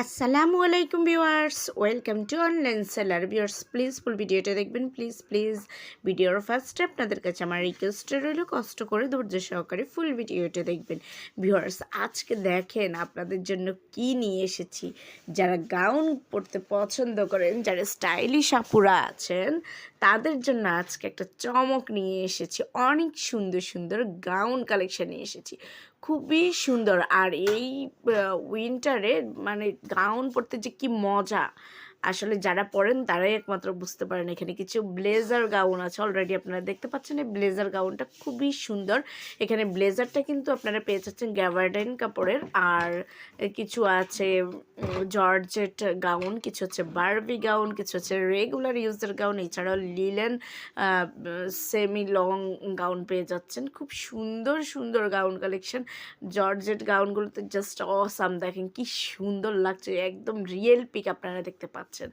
আসসালামু আলাইকুম viewers, welcome to online seller. Viewers please full ভিডিওটা দেখবেন প্লিজ প্লিজ ভিডিওর ফার্স্টে আপনাদের কাছে আমার রিকোয়েস্টে রইল, কষ্ট করে ধৈর্য সহকারে ফুল ভিডিওটা দেখবেন। ভিউয়ার্স, আজকে দেখেন আপনাদের জন্য কি নিয়ে এসেছি। যারা গাউন পরতে পছন্দ করেন, যারা স্টাইলিশ আপুরা আছেন তাদের জন্য আজকে একটা চমক নিয়ে এসেছি। অনেক সুন্দর সুন্দর গাউন কালেকশন নিয়ে এসেছি। খুবই সুন্দর। আর এই উইন্টারে মানে গাউন পরতে যে কি মজা। আসলে যারা পরেন তারাই একমাত্র বুঝতে পারেন। এখানে কিছু ব্লেজার গাউন আছে। অলরেডি আপনারা দেখতে পাচ্ছেন এই ব্লেজার গাউনটা খুবই সুন্দর। এখানে ব্লেজারটা কিন্তু আপনারা পেয়ে যাচ্ছেন গ্যাভার্ডাইন কাপড়ের। আর কিছু আছে জর্জেট গাউন কিছু হচ্ছে বার্বি গাউন কিছু হচ্ছে রেগুলার ইউজের গাউন এছাড়াও লিলেন সেমি লং গাউন পেয়ে যাচ্ছেন। খুব সুন্দর সুন্দর গাউন কালেকশন জর্জেট গাউনগুলোতে জাস্ট অসাম দেখেন কি সুন্দর লাগছে, একদম রিয়েল পিক আপনারা দেখতে পাচ্ছেন।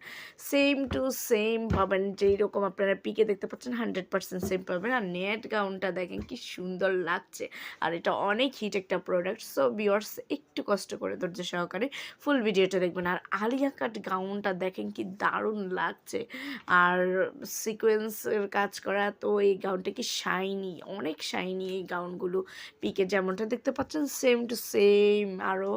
সেম টু সেম পাবেন যেই রকম আপনারা পিকে দেখতে পাচ্ছেন হান্ড্রেড পার্সেন্ট সেম পাবেন। আর নেট গাউনটা দেখেন কি সুন্দর লাগছে। আর এটা অনেক হিট একটা প্রোডাক্ট সো বিয়ার্স একটু কষ্ট করে ধৈর্য সহকারে ফুল ভিডিওটা দেখবেন। আর আলিয়া কাট গাউনটা দেখেন কি দারুণ লাগছে। আর সিকোয়েন্সের কাজ করা, তো এই গাউনটা কি শাইনি অনেক শাইনি এই গাউনগুলো পিকে যেমনটা দেখতে পাচ্ছেন সেম টু সেম আরও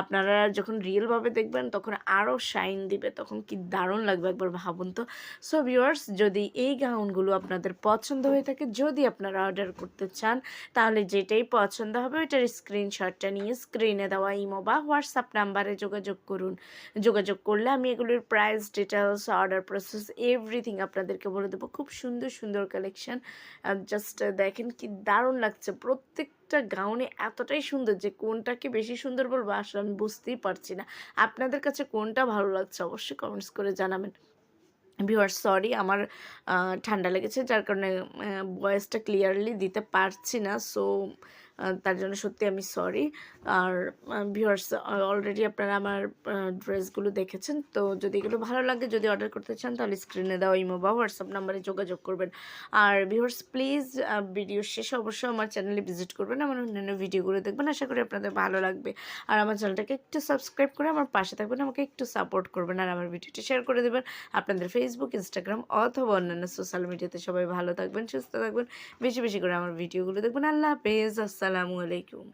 আপনারা যখন রিয়েলভাবে দেখবেন, তখন আরও শাইন দিবে, তখন কি দারুণ লাগবে একবার ভাবুন তো। সো ভিউয়ার্স যদি এই গাউনগুলো আপনাদের পছন্দ হয়ে থাকে, যদি আপনারা অর্ডার করতে চান, তাহলে যেটাই পছন্দ হবে, ওইটার স্ক্রিনশটটা নিয়ে স্ক্রিনে দেওয়া ইমো বা হোয়াটসঅ্যাপ নাম্বারে যোগাযোগ করুন। যোগাযোগ করলে আমি এগুলোর price details order process everything আপনাদেরকে বলে দেবো। খুব সুন্দর সুন্দর কালেকশন জাস্ট দেখেন কি দারুণ লাগছে। প্রত্যেক প্রত্যেকটা গাউনে এতটাই সুন্দর যে কোনটাকে বেশি সুন্দর বলব আসলে আমি বুঝতেই পারছি না। আপনাদের কাছে কোনটা ভালো লাগছে অবশ্যই কমেন্টস করে জানাবেন। ভিউয়ার সরি আমার ঠান্ডা লেগেছে যার কারণে ভয়েসটা ক্লিয়ারলি দিতে পারছি না। সো তার জন্য সত্যি আমি সরি আর ভিউয়ার্স অলরেডি আপনারা আমার ড্রেসগুলো দেখেছেন, তো যদি এগুলো ভালো লাগে, যদি অর্ডার করতে চান, তাহলে স্ক্রিনে দেওয়া ইমো বা হোয়াটসঅ্যাপ নাম্বারে যোগাযোগ করবেন। আর ভিউয়ার্স প্লিজ ভিডিও শেষে অবশ্যই আমার চ্যানেলে ভিজিট করবেন, আমার অন্যান্য ভিডিওগুলো দেখবেন। আশা করি আপনাদের ভালো লাগবে। আর আমার চ্যানেলটাকে একটু সাবস্ক্রাইব করে আমার পাশে থাকবেন, আমাকে একটু সাপোর্ট করবেন, আর আমার ভিডিওটি শেয়ার করে দেবেন। আপনাদের ফেসবুক ইনস্টাগ্রাম অথবা অন্যান্য সোশ্যাল মিডিয়াতে সবাই ভালো থাকবেন, সুস্থ থাকবেন, বেশি বেশি করে আমার ভিডিওগুলো দেখবেন। আল্লাহ হাফেজ আসসালামু আলাইকুম।